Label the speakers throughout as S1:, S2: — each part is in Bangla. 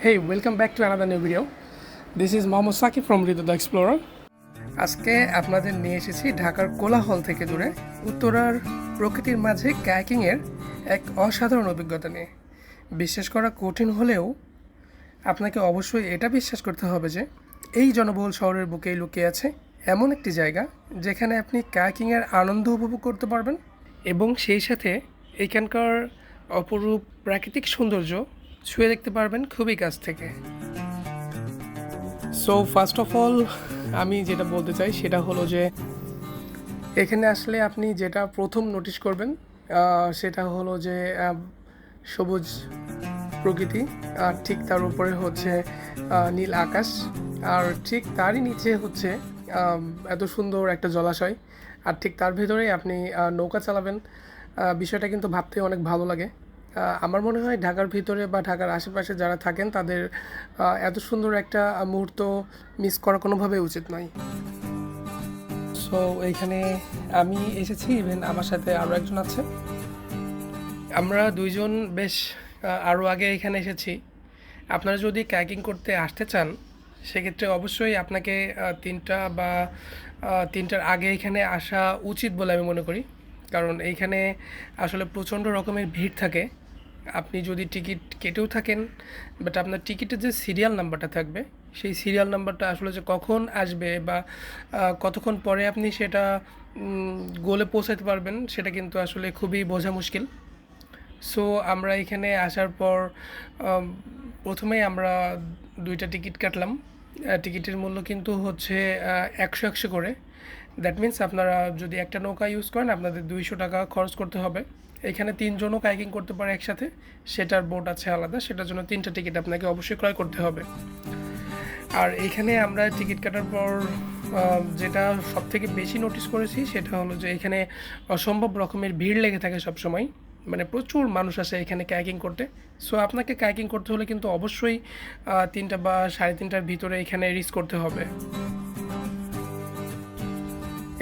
S1: Hey, welcome back to another new video. This is Mohammad Saki from Rito the Explorer. আজকে আপনাদের নিয়ে এসেছি ঢাকার কোলাহল থেকে দূরে উত্তরার প্রকৃতির মাঝে ক্যাকিংয়ের এক অসাধারণ অভিজ্ঞতা নিয়ে বিশ্বাস করা কঠিন হলেও আপনাকে অবশ্যই এটা বিশ্বাস করতে হবে যে এই জনবহুল শহরের বুকেই লুকিয়ে আছে এমন একটি জায়গা যেখানে আপনি কায়াকিংয়ের আনন্দ উপভোগ করতে পারবেন এবং সেই সাথে এখানকার অপরূপ প্রাকৃতিক সৌন্দর্য ছুঁয়ে দেখতে পারবেন খুবই কাছ থেকে। সো ফার্স্ট অফ অল আমি যেটা বলতে চাই সেটা হলো যে, এখানে আসলে আপনি যেটা প্রথম নোটিশ করবেন সেটা হলো যে সবুজ প্রকৃতি, আর ঠিক তার উপরে হচ্ছে নীল আকাশ, আর ঠিক তারই নিচে হচ্ছে এত সুন্দর একটা জলাশয়, আর ঠিক তার ভেতরেই আপনি নৌকা চালাবেন। বিষয়টা কিন্তু ভাবতে অনেক ভালো লাগে। আমার মনে হয় ঢাকার ভিতরে বা ঢাকার আশেপাশে যারা থাকেন, তাদের এত সুন্দর একটা মুহূর্ত মিস করা কোনোভাবেই উচিত নয়। সো এইখানে আমি এসেছি ইভেন আমার সাথে আরও একজন আছে। আমরা দুইজন বেশ আরও আগে এখানে এসেছি। আপনারা যদি ক্যাকিং করতে আসতে চান, সেক্ষেত্রে অবশ্যই আপনাকে তিনটা বা তিনটার আগে এখানে আসা উচিত বলে আমি মনে করি। কারণ এইখানে আসলে প্রচণ্ড রকমের ভিড় থাকে। আপনি যদি টিকিট কেটেও থাকেন বাট আপনার টিকিটের যে সিরিয়াল নাম্বারটা থাকবে সেই সিরিয়াল নাম্বারটা আসলে যে কখন আসবে বা কতক্ষণ পরে আপনি সেটা গোলে পৌঁছাতে পারবেন সেটা কিন্তু আসলে খুবই বোঝা মুশকিল। সো আমরা এখানে আসার পর আম, প্রথমেই আমরা দুইটা টিকিট কাটলাম। টিকিটের মূল্য কিন্তু হচ্ছে একশো একশো করে। দ্যাট মিন্স আপনারা যদি একটা নৌকা ইউজ করেন, আপনাদের দুইশো টাকা খরচ করতে হবে। এখানে তিনজনও কাইকিং করতে পারে একসাথে। সেটার বোট আছে আলাদা। সেটার জন্য তিনটা টিকিট আপনাকে অবশ্যই ক্রয় করতে হবে। আর এখানে আমরা টিকিট কাটার পর যেটা সব থেকে বেশি নোটিস করেছি, সেটা হলো যে এখানে অসম্ভব রকমের ভিড় লেগে থাকে সব সময় মানে প্রচুর মানুষ আসে এখানে কায়াকিং করতে। সো আপনাকে কায়াকিং করতে হলে কিন্তু অবশ্যই তিনটা বা সাড়ে তিনটার ভিতরে এখানে রিচ করতে হবে।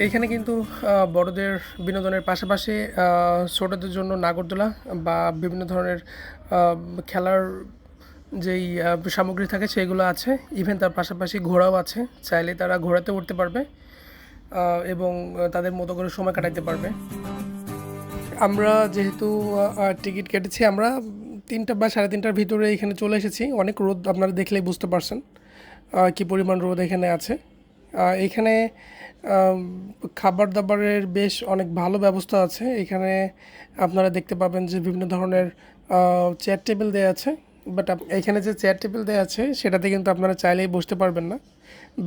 S1: এইখানে কিন্তু বড়দের বিনোদনের পাশাপাশি ছোটদের জন্য নাগরদোলা বা বিভিন্ন ধরনের খেলার যেই সামগ্রী থাকে সেগুলো আছে। ইভেন তার পাশাপাশি ঘোড়াও আছে। চাইলে তারা ঘোড়াতে উঠতে পারবে এবং তাদের মতো করে সময় কাটাতে পারবে। আমরা যেহেতু টিকিট কেটেছি, আমরা তিনটা বা সাড়ে তিনটার ভিতরে এখানে চলে এসেছি। অনেক রোদ আপনারা দেখলেই বুঝতে পারছেন কী পরিমাণ রোদ এখানে আছে। এখানে খাবার দাবারের বেশ অনেক ভালো ব্যবস্থা আছে। এখানে আপনারা দেখতে পাবেন যে বিভিন্ন ধরনের চেয়ার টেবিল দেওয়া আছে। বাট এখানে যে চেয়ার টেবিল দেওয়া আছে, সেটাতে কিন্তু আপনারা চাইলেই বসতে পারবেন না।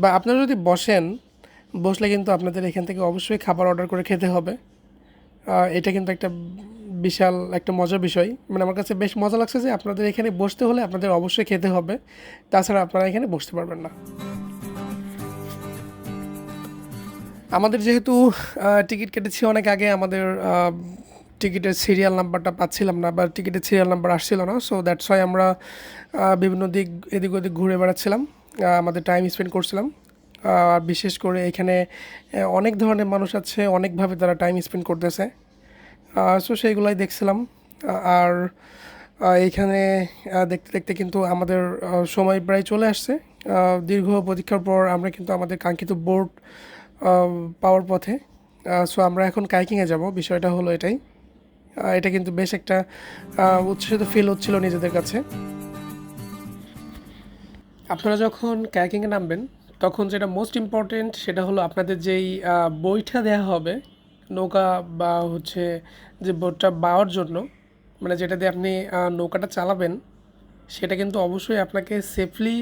S1: বা আপনারা যদি বসেন, বসলে কিন্তু আপনাদের এখান থেকে অবশ্যই খাবার অর্ডার করে খেতে হবে। এটা কিন্তু একটা বিশাল, একটা মজার বিষয়। মানে আমার কাছে বেশ মজা লাগছে যে আপনাদের এখানে বসতে হলে আপনাদের অবশ্যই খেতে হবে। তাছাড়া আপনারা এখানে বসতে পারবেন না। আমাদের যেহেতু টিকিট কেটেছি অনেক আগে, আমাদের টিকিটের সিরিয়াল নাম্বারটা পাচ্ছিলাম না বা টিকিটের সিরিয়াল নাম্বার আসছিল না সো দ্যাটস ওয়াই আমরা বিভিন্ন দিক এদিক ওদিক ঘুরে বেড়াচ্ছিলাম আমাদের টাইম স্পেন্ড করছিলাম। আর বিশেষ করে এখানে অনেক ধরনের মানুষ আছে, অনেকভাবে তারা টাইম স্পেন্ড করতেছে। সো সেইগুলাই দেখছিলাম। আর এইখানে দেখতে দেখতে কিন্তু আমাদের সময় প্রায় চলে আসছে। দীর্ঘ প্রতীক্ষার পর আমরা কিন্তু আমাদের কাঙ্ক্ষিত বোর্ড পাওয়ার পথে। সো আমরা এখন কাইকিংয়ে যাব। বিষয়টা হলো এটাই। এটা কিন্তু বেশ একটা উচ্ছ্বসিত ফিল হচ্ছিল নিজেদের কাছে। আপনারা যখন কায়াকিংয়ে নামবেন, তখন যেটা মোস্ট ইম্পর্টেন্ট সেটা হলো আপনাদের যেই বইটা দেওয়া হবে, নৌকা বা হচ্ছে যে বোটটা বাওয়ার জন্য মানে যেটা দিয়ে আপনি নৌকাটা চালাবেন, সেটা কিন্তু অবশ্যই আপনাকে সেফলি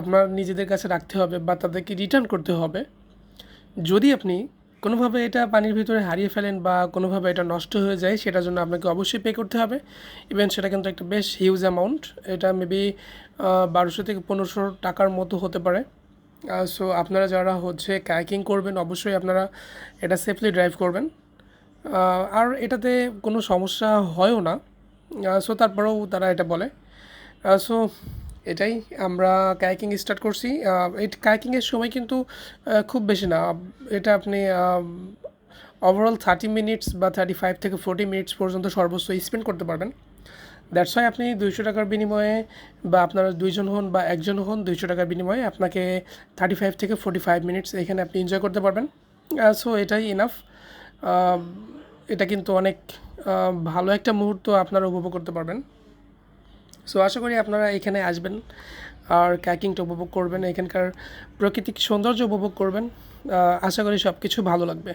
S1: আপনার নিজেদের কাছে রাখতে হবে বা তাদেরকে রিটার্ন করতে হবে। যদি আপনি কোনোভাবে এটা পানির ভিতরে হারিয়ে ফেলেন বা কোনোভাবে এটা নষ্ট হয়ে যায়, সেটার জন্য আপনাকে অবশ্যই পে করতে হবে। ইভেন সেটা কিন্তু একটা বেশ হিউজ অ্যামাউন্ট এটা মেবি বারোশো থেকে পনেরোশো টাকার মতো হতে পারে। সো আপনারা যারা হচ্ছে কায়াকিং করবেন, অবশ্যই আপনারা এটা সেফলি ড্রাইভ করবেন। আর এটাতে কোনো সমস্যা হয়ও না। সো তারপরেও তারা এটা বলে। সো এটাই আমরা কায়াকিং স্টার্ট করছি। এই কায়াকিংয়ের সময় কিন্তু খুব বেশি না। এটা আপনি ওভারঅল থার্টি মিনিটস বা থার্টি ফাইভ থেকে ফোর্টি মিনিটস পর্যন্ত সর্বোচ্চ স্পেন্ড করতে পারবেন। দ্যাটস ওয়াই আপনি দুইশো টাকার বিনিময়ে বা আপনারা দুইজন হন বা একজন হন, দুইশো টাকার বিনিময়ে আপনাকে থার্টি ফাইভ থেকে ফোর্টি ফাইভ মিনিটস এখানে আপনি এনজয় করতে পারবেন। সো এটাই ইনাফ এটা কিন্তু অনেক ভালো একটা মুহূর্ত আপনারা উপভোগ করতে পারবেন। সো আশা করি আপনারা এখানে আসবেন আর ক্যাকিংটা উপভোগ করবেন, এখানকার প্রাকৃতিক সৌন্দর্য উপভোগ করবেন। আশা করি সব কিছু ভালো লাগবে।